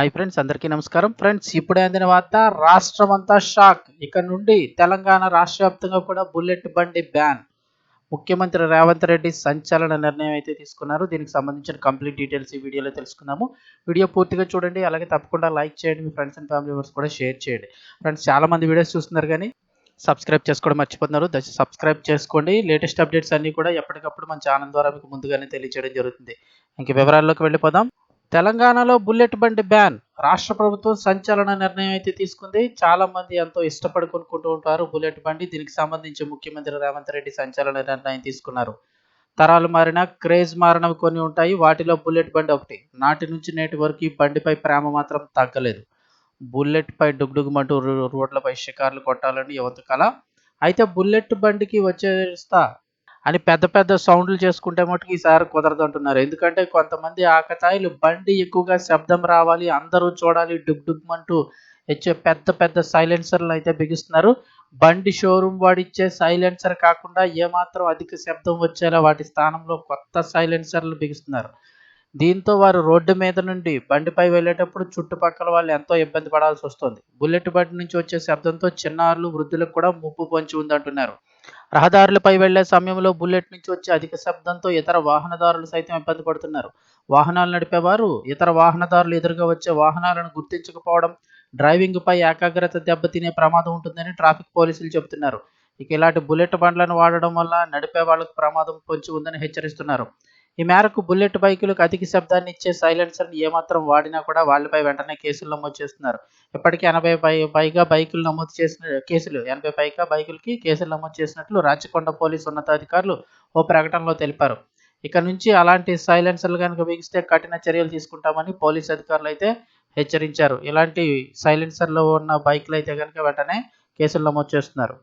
Hi friends అందరికీ నమస్కారం. Friends ఇప్పుడే అందిన వార్త రాష్ట్రం అంతా షాక్. ఇక్కడ నుండి తెలంగాణ రాష్ట్ర వ్యాప్తంగా కూడా బుల్లెట్ బండి బ్యాన్. ముఖ్యమంత్రి రేవంత్ రెడ్డి సంచలన నిర్ణయం అయితే తీసుకున్నారు. దీనికి సంబంధించిన కంప్లీట్ డీటెయిల్స్ ఈ వీడియోలో తెలుసుకుందాము వీడియో పూర్తిగా చూడండి. అలాగే తప్పకుండా లైక్ చేయండి. మీ ఫ్రెండ్స్ అండ్ ఫ్యామిలీ మెంబర్స్ కూడా షేర్ చేయండి. ఫ్రెండ్స్ చాలా మంది వీడియోస్ చూస్తున్నారు కానీ సబ్స్క్రైబ్ చేసుకోవడం మర్చిపోతున్నారు. దయచేసి సబ్స్క్రైబ్ చేసుకోండి. లేటెస్ట్ అప్డేట్స్ అన్నీ కూడా ఎప్పటికప్పుడు మన ఛానల్ ద్వారా మీకు ముందుగానే తెలియజేయడం జరుగుతుంది. ఇంక వివరాల్లోకి వెళ్ళిపోదాం. తెలంగాణలో బుల్లెట్ బండి బ్యాన్. రాష్ట్ర ప్రభుత్వం సంచలన నిర్ణయం అయితే తీసుకుంది. చాలా మంది ఎంతో ఇష్టపడి కొనుక్కుంటూ ఉంటారు బుల్లెట్ బండి. దీనికి సంబంధించి ముఖ్యమంత్రి రేవంత్ రెడ్డి సంచలన నిర్ణయం తీసుకున్నారు. తరాలు మారిన క్రేజ్ మారినవి కొన్ని ఉంటాయి. వాటిలో బుల్లెట్ బండి ఒకటి. నాటి నుంచి నేటి వరకు ఈ బండిపై ప్రేమ మాత్రం తగ్గలేదు. బుల్లెట్ పై డుగ్డుగుమంటూ రో- రోడ్లపై షికార్లు కొట్టాలని యువత కళ అయితే బుల్లెట్ బండికి వచ్చేస్తా అని పెద్ద పెద్ద సౌండ్లు చేసుకుంటే మటుకు ఈసారి కుదరదు అంటున్నారు. ఎందుకంటే కొంతమంది ఆకతాయిలు బండి ఎక్కువగా శబ్దం రావాలి అందరూ చూడాలి డుగ్ డుగ్మంటూ ఇచ్చే పెద్ద పెద్ద సైలెన్సర్లు అయితే బిగిస్తున్నారు. బండి షోరూమ్ వాడిచ్చే సైలెన్సర్ కాకుండా ఏమాత్రం అధిక శబ్దం వచ్చేలా వాటి స్థానంలో కొత్త సైలెన్సర్లు బిగిస్తున్నారు. దీంతో వారు రోడ్డు మీద నుండి బండిపై వెళ్ళేటప్పుడు చుట్టుపక్కల వాళ్ళు ఎంతో ఇబ్బంది పడాల్సి వస్తుంది. బుల్లెట్ బండి నుంచి వచ్చే శబ్దంతో చిన్నారులు వృద్ధులకు కూడా ముప్పు పొంచి ఉందంటున్నారు. రహదారులపై వెళ్ళే సమయంలో బుల్లెట్ నుంచి వచ్చే అధిక శబ్దంతో ఇతర వాహనదారులు సైతం ఇబ్బంది పడుతున్నారు. వాహనాలు నడిపేవారు ఇతర వాహనదారులు ఎదురుగా వచ్చే వాహనాలను గుర్తించకపోవడం డ్రైవింగ్ పై ఏకాగ్రత దెబ్బతినే ప్రమాదం ఉంటుందని ట్రాఫిక్ పోలీసులు చెబుతున్నారు. ఇక ఇలాంటి బుల్లెట్ బండ్లను వాడడం వల్ల నడిపే వాళ్ళకు ప్రమాదం పొంచి ఉందని హెచ్చరిస్తున్నారు. ఈ మేరకు బుల్లెట్ బైకులకు అధిక శబ్దాన్ని ఇచ్చే సైలెన్సర్ని ఏమాత్రం వాడినా కూడా వాళ్ళపై వెంటనే కేసులు నమోదు చేస్తున్నారు. ఇప్పటికీ ఎనభై పై పైగా బైకులు నమోదు చేసిన కేసులు ఎనభై పైగా బైకులకి కేసులు నమోదు చేసినట్లు రాచకొండ పోలీసు ఉన్నతాధికారులు ఓ ప్రకటనలో తెలిపారు. ఇక నుంచి అలాంటి సైలెన్సర్లు కనుక బిగిస్తే కఠిన చర్యలు తీసుకుంటామని పోలీసు అధికారులు అయితే హెచ్చరించారు. ఇలాంటి సైలెన్సర్లో ఉన్న బైకులు అయితే కనుక వెంటనే కేసులు నమోదు చేస్తున్నారు.